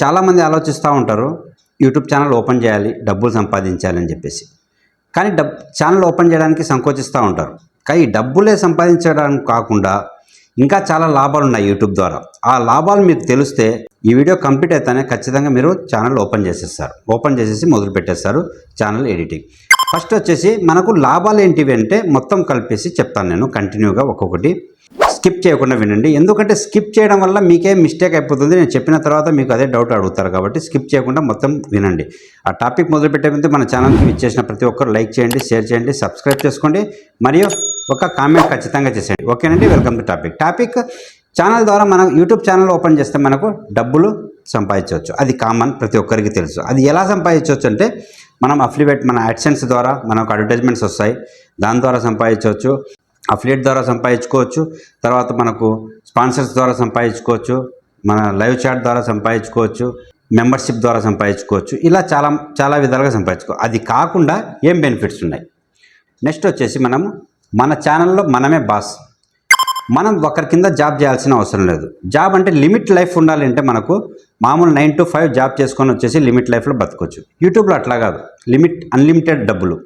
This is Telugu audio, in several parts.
చాలామంది ఆలోచిస్తూ ఉంటారు యూట్యూబ్ ఛానల్ ఓపెన్ చేయాలి డబ్బులు సంపాదించాలి అని చెప్పేసి. కానీ డబ్ ఛానల్ ఓపెన్ చేయడానికి సంకోచిస్తూ ఉంటారు. కానీ డబ్బులే సంపాదించడానికి కాకుండా ఇంకా చాలా లాభాలు ఉన్నాయి యూట్యూబ్ ద్వారా. ఆ లాభాలు మీకు తెలిస్తే ఈ వీడియో కంప్లీట్ అయితేనే ఖచ్చితంగా మీరు ఛానల్ ఓపెన్ చేసేస్తారు. ఓపెన్ చేసేసి మొదలు పెట్టేస్తారు ఛానల్ ఎడిటింగ్. ఫస్ట్ వచ్చేసి మనకు లాభాలు ఏంటివి అంటే మొత్తం కలిపేసి చెప్తాను నేను కంటిన్యూగా ఒక్కొక్కటి. స్కిప్ చేయకుండా వినండి. ఎందుకంటే స్కిప్ చేయడం వల్ల మీకే మిస్టేక్ అయిపోతుంది. నేను చెప్పిన తర్వాత మీకు అదే డౌట్ అడుగుతారు కాబట్టి స్కిప్ చేయకుండా మొత్తం వినండి. ఆ టాపిక్ మొదలుపెట్టే ముందు మన ఛానల్కి ఇచ్చేసిన ప్రతి ఒక్కరు లైక్ చేయండి షేర్ చేయండి సబ్స్క్రైబ్ చేసుకోండి. మరియు ఒక కామెంట్ ఖచ్చితంగా చేసేయండి. ఓకేనండి? Welcome to topic. Topic channel ద్వారా మనం యూట్యూబ్ ఛానల్ ఓపెన్ చేస్తే మనకు డబ్బులు సంపాదించవచ్చు. అది కామన్ ప్రతి ఒక్కరికి తెలుసు. అది ఎలా సంపాదించవచ్చు అంటే మనం అఫ్లివేట్ మన యాడ్సెన్స్ ద్వారా మనకు అడ్వర్టైజ్మెంట్స్ వస్తాయి. దాని ద్వారా సంపాదించవచ్చు. అఫ్లియేట్ ద్వారా సంపాదించుకోవచ్చు. తర్వాత మనకు స్పాన్సర్స్ ద్వారా సంపాదించుకోవచ్చు. మన లైవ్ చాట్ ద్వారా సంపాదించుకోవచ్చు. మెంబర్షిప్ ద్వారా సంపాదించుకోవచ్చు. ఇలా చాలా చాలా విధాలుగా సంపాదించుకో అది కాకుండా ఏం బెనిఫిట్స్ ఉన్నాయి? నెక్స్ట్ వచ్చేసి మనం మన ఛానల్లో మనమే బాస్. మనం ఒకరి కింద జాబ్ చేయాల్సిన అవసరం లేదు. జాబ్ అంటే లిమిట్ లైఫ్ ఉండాలంటే మనకు మామూలు నైన్ టు ఫైవ్ జాబ్ చేసుకొని వచ్చేసి లిమిట్ లైఫ్లో బతకొచ్చు. యూట్యూబ్లో అట్లా కాదు. లిమిట్ అన్లిమిటెడ్ డబ్బులు.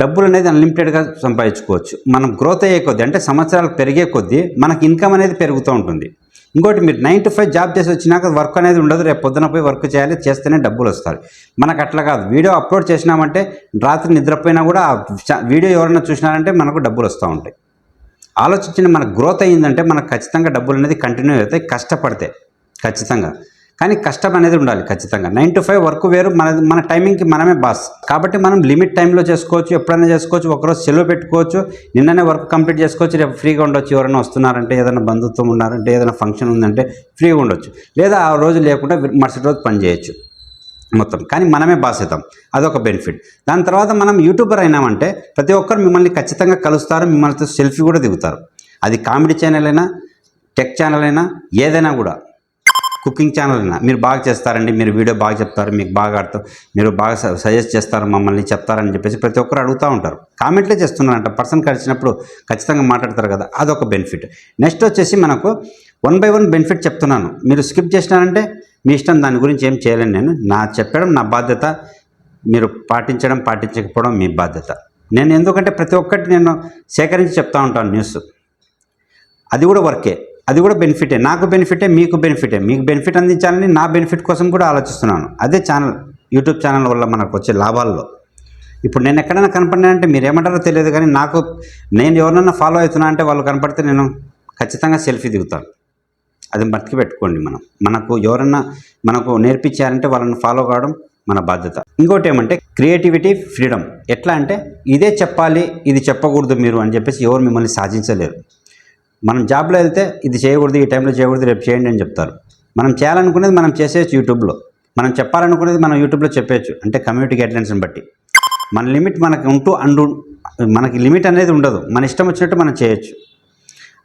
డబ్బులు అనేది అన్లిమిటెడ్గా సంపాదించుకోవచ్చు. మనం గ్రోత్ అయ్యే కొద్దీ అంటే సంవత్సరాలు పెరిగే కొద్దీ మనకి ఇన్కమ్ అనేది పెరుగుతూ ఉంటుంది. ఇంకోటి మీరు నైన్ టు ఫైవ్ జాబ్ చేసి వచ్చినాక వర్క్ అనేది ఉండదు. రేపు పొద్దున పోయి వర్క్ చేయాలి చేస్తేనే డబ్బులు వస్తాయి. మనకు అట్లా కాదు. వీడియో అప్లోడ్ చేసినామంటే రాత్రి నిద్రపోయినా కూడా ఆ వీడియో ఎవరైనా చూసినారంటే మనకు డబ్బులు వస్తూ ఉంటాయి. ఆలోచించిన మనకు గ్రోత్ అయ్యిందంటే మనకు ఖచ్చితంగా డబ్బులు అనేది కంటిన్యూ అవుతాయి కష్టపడితే ఖచ్చితంగా. కానీ కష్టం అనేది ఉండాలి ఖచ్చితంగా. నైన్ టు ఫైవ్ వర్క్ వేరు మన మన టైమింగ్కి మనమే బాస్. కాబట్టి మనం లిమిట్ టైంలో చేసుకోవచ్చు ఎప్పుడైనా చేసుకోవచ్చు ఒకరోజు సెలవు పెట్టుకోవచ్చు నిన్ననే వర్క్ కంప్లీట్ చేసుకోవచ్చు రేపు ఫ్రీగా ఉండొచ్చు. ఎవరైనా వస్తున్నారంటే ఏదైనా బంధుత్వం ఉన్నారంటే ఏదైనా ఫంక్షన్ ఉందంటే ఫ్రీగా ఉండొచ్చు. లేదా ఆ రోజు లేకుండా మరుసటి రోజు పని చేయొచ్చు మొత్తం. కానీ మనమే బాస్ అవుతాం. అదొక బెనిఫిట్. దాని తర్వాత మనం యూట్యూబర్ అయినామంటే ప్రతి ఒక్కరు మిమ్మల్ని ఖచ్చితంగా కలుస్తారు మిమ్మల్నితో సెల్ఫీ కూడా దిగుతారు. అది కామెడీ ఛానల్ అయినా టెక్ ఛానల్ అయినా ఏదైనా కూడా. కుకింగ్ ఛానల్ అయినా మీరు బాగా చేస్తారండి మీరు వీడియో బాగా చెప్తారు మీకు బాగా ఆడతారు మీరు బాగా స- సజెస్ట్ చేస్తారు మమ్మల్ని చెప్తారని చెప్పేసి ప్రతి ఒక్కరు అడుగుతూ ఉంటారు. కామెంట్లే చేస్తున్నారంట పర్సన్ కలిసినప్పుడు ఖచ్చితంగా మాట్లాడతారు కదా అదొక బెనిఫిట్. నెక్స్ట్ వచ్చేసి మనకు వన్ బై వన్ బెనిఫిట్ చెప్తున్నాను. మీరు స్కిప్ చేసినారంటే మీ ఇష్టం దాని గురించి ఏం చేయలేను నేను. నా చెప్పడం నా బాధ్యత మీరు పాటించడం పాటించకపోవడం మీ బాధ్యత. నేను ఎందుకంటే ప్రతి ఒక్కటి నేను సేకరించి చెప్తా ఉంటాను న్యూస్. అది కూడా వర్కే. అది కూడా బెనిఫిటే నాకు బెనిఫిటే మీకు బెనిఫిటే మీకు బెనిఫిట్ అందించాలని నా బెనిఫిట్ కోసం కూడా ఆలోచిస్తున్నాను. అదే ఛానల్ యూట్యూబ్ ఛానల్ వల్ల మనకు వచ్చే లాభాల్లో. ఇప్పుడు నేను ఎక్కడైనా కనపడినా మీరు ఏమంటారో తెలియదు కానీ నాకు నేను ఎవరినైనా ఫాలో అవుతున్నా అంటే వాళ్ళు కనపడితే నేను ఖచ్చితంగా సెల్ఫీ దిగుతాను. అది మతికి పెట్టుకోండి మనం. మనకు ఎవరన్నా మనకు నేర్పించారంటే వాళ్ళని ఫాలో కావడం మన బాధ్యత. ఇంకోటి ఏమంటే క్రియేటివిటీ ఫ్రీడమ్ ఎట్లా అంటే ఇదే చెప్పాలి ఇది చెప్పకూడదు మీరు అని చెప్పేసి ఎవరు మిమ్మల్ని సాధించలేరు. మనం జాబ్లో వెళ్తే ఇది చేయకూడదు ఈ టైంలో చేయకూడదు రేపు చేయండి అని చెప్తారు. మనం చేయాలనుకునేది మనం చేసేయచ్చు యూట్యూబ్లో. మనం చెప్పాలనుకునేది మనం యూట్యూబ్లో చెప్పేయచ్చు. అంటే కమ్యూనిటీ గైడ్లైన్స్ని బట్టి. మన లిమిట్ మనకు ఉంటూ అండు మనకి లిమిట్ అనేది ఉండదు. మన ఇష్టం వచ్చినట్టు మనం చేయొచ్చు.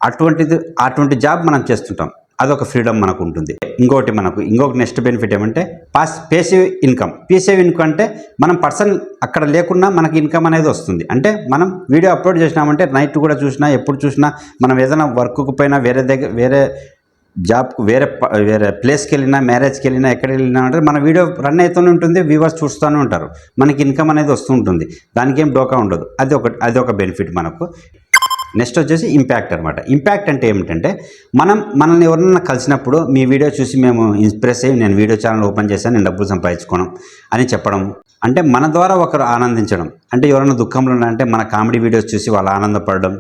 అటువంటిది అటువంటి జాబ్ మనం చేస్తుంటాం. అదొక ఫ్రీడమ్ మనకు ఉంటుంది ఇంకోటి మనకు ఇంకొక నెక్స్ట్ బెనిఫిట్ ఏమంటే pass passive income passive income అంటే మనం పర్సన్ అక్కడ లేకున్నా మనకి ఇన్కమ్ అనేది వస్తుంది. అంటే మనం వీడియో అప్లోడ్ చేసినామంటే నైట్ కూడా చూసినా ఎప్పుడు చూసినా మనం ఏదైనా వర్క్కు పోయినా వేరే దగ్గర వేరే జాబ్కు వేరే వేరే ప్లేస్కి వెళ్ళినా మ్యారేజ్కి వెళ్ళినా ఎక్కడికి వెళ్ళినా అంటే మన వీడియో రన్ అవుతూనే ఉంటుంది వ్యూవర్స్ చూస్తూనే ఉంటారు. మనకి ఇన్కమ్ అనేది వస్తూ ఉంటుంది. దానికి ఏం డోకా ఉండదు. అది ఒక అది ఒక బెనిఫిట్ మనకు. నెక్స్ట్ వచ్చేసి ఇంపాక్ట్ అనమాట ఇంపాక్ట్ అంటే ఏమిటంటే మనం మనల్ని ఎవరన్నా కలిసినప్పుడు మీ వీడియో చూసి మేము ఇన్స్ప్రెస్ అయ్యి నేను వీడియో ఛానల్ ఓపెన్ చేశాను నేను డబ్బులు సంపాదించుకోవడం అని చెప్పడం. అంటే మన ద్వారా ఒకరు ఆనందించడం. అంటే ఎవరైనా దుఃఖంలో ఉన్నారంటే మన కామెడీ వీడియోస్ చూసి వాళ్ళు ఆనందపడడం.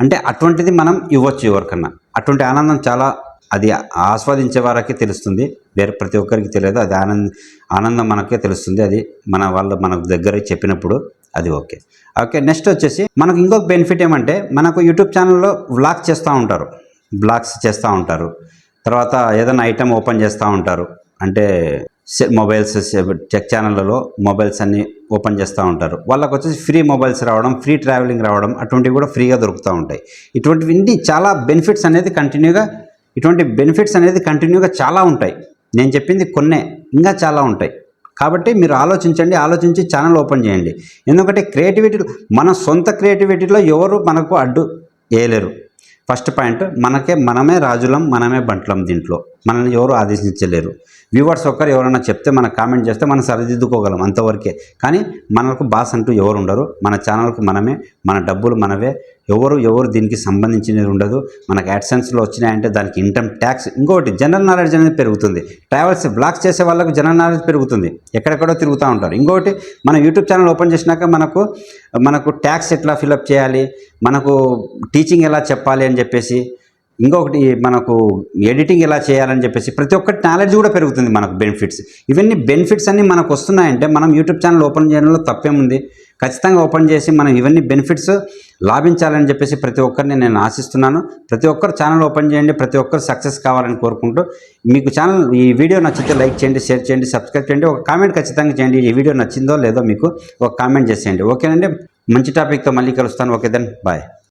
అంటే అటువంటిది మనం ఇవ్వచ్చు ఎవరికన్నా. అటువంటి ఆనందం చాలా అది ఆస్వాదించే వారికి తెలుస్తుంది. వేరే ప్రతి ఒక్కరికి తెలియదు. అది ఆనంద ఆనందం మనకే తెలుస్తుంది. అది మన వాళ్ళు మనకు దగ్గర చెప్పినప్పుడు. అది ఓకే. ఓకే నెక్స్ట్ వచ్చేసి మనకు ఇంకొక బెనిఫిట్ ఏమంటే మనకు యూట్యూబ్ ఛానల్లో వ్లాగ్ చేస్తూ ఉంటారు. బ్లాగ్స్ చేస్తూ ఉంటారు. తర్వాత ఏదైనా ఐటెం ఓపెన్ చేస్తూ ఉంటారు. అంటే మొబైల్స్ చెక్ టెక్ ఛానళ్ళలో మొబైల్స్ అన్నీ ఓపెన్ చేస్తూ ఉంటారు. వాళ్ళకు వచ్చేసి ఫ్రీ మొబైల్స్ రావడం ఫ్రీ ట్రావెలింగ్ రావడం అటువంటివి కూడా ఫ్రీగా దొరుకుతూ ఉంటాయి. ఇటువంటివి చాలా బెనిఫిట్స్ అనేది కంటిన్యూగా ఇటువంటి బెనిఫిట్స్ అనేది కంటిన్యూగా చాలా ఉంటాయి. నేను చెప్పింది కొన్నే ఇంకా చాలా ఉంటాయి. కాబట్టి మీరు ఆలోచించండి ఆలోచించి ఛానల్ ఓపెన్ చేయండి. ఎందుకంటే క్రియేటివిటీ మన సొంత క్రియేటివిటీలో ఎవరు మనకు అడ్డు వేయలేరు. ఫస్ట్ పాయింట్ మనకే మనమే రాజులం మనమే బంట్లం దీంట్లో. మనల్ని ఎవరు ఆదేశించలేరు. వ్యూవర్స్ ఒక్కరు ఎవరైనా చెప్తే మనకు కామెంట్ చేస్తే మనం సరిదిద్దుకోగలం అంతవరకే. కానీ మనకు బాస్ అంటూ ఎవరు ఉండరు. మన ఛానల్కు మనమే మన డబ్బులు మనవే. ఎవరు ఎవరు దీనికి సంబంధించినది ఉండదు. మనకు యాడ్సెన్స్లో వచ్చినాయంటే దానికి ఇన్కమ్ ట్యాక్స్ ఇంకొకటి జనరల్ నాలెడ్జ్ అనేది పెరుగుతుంది. ట్రావెల్స్ బ్లాగ్స్ చేసే వాళ్ళకు జనరల్ నాలెడ్జ్ పెరుగుతుంది. ఎక్కడెక్కడో తిరుగుతూ ఉంటారు. ఇంకొకటి మనం యూట్యూబ్ ఛానల్ ఓపెన్ చేసినాక మనకు మనకు ట్యాక్స్ ఎట్లా ఫిలప్ చేయాలి? మనకు టీచింగ్ ఎలా చెప్పాలి అని చెప్పేసి ఇంకొకటి మనకు ఎడిటింగ్ ఎలా చేయాలని చెప్పేసి ప్రతి ఒక్కటి నాలెడ్జ్ కూడా పెరుగుతుంది మనకు బెనిఫిట్స్ ఇవన్నీ బెనిఫిట్స్ అన్నీ మనకు వస్తున్నాయంటే మనం యూట్యూబ్ ఛానల్ ఓపెన్ చేయడంలో తప్పేముంది? ఖచ్చితంగా ఓపెన్ చేసి మనం ఇవన్నీ బెనిఫిట్స్ లాభించాలని చెప్పేసి ప్రతి ఒక్కరిని నేను ఆశిస్తున్నాను. ప్రతి ఒక్కరు ఛానల్ ఓపెన్ చేయండి. ప్రతి ఒక్కరు సక్సెస్ కావాలని కోరుకుంటూ మీకు ఛానల్ ఈ వీడియో నచ్చితే లైక్ చేయండి షేర్ చేయండి సబ్స్క్రైబ్ చేయండి. ఒక కామెంట్ ఖచ్చితంగా చేయండి. ఈ వీడియో నచ్చిందో లేదో మీకు ఒక కామెంట్ చేసేయండి. ఓకేనండి? మంచి టాపిక్తో మళ్ళీ కలుస్తాను. Okay then. బాయ్.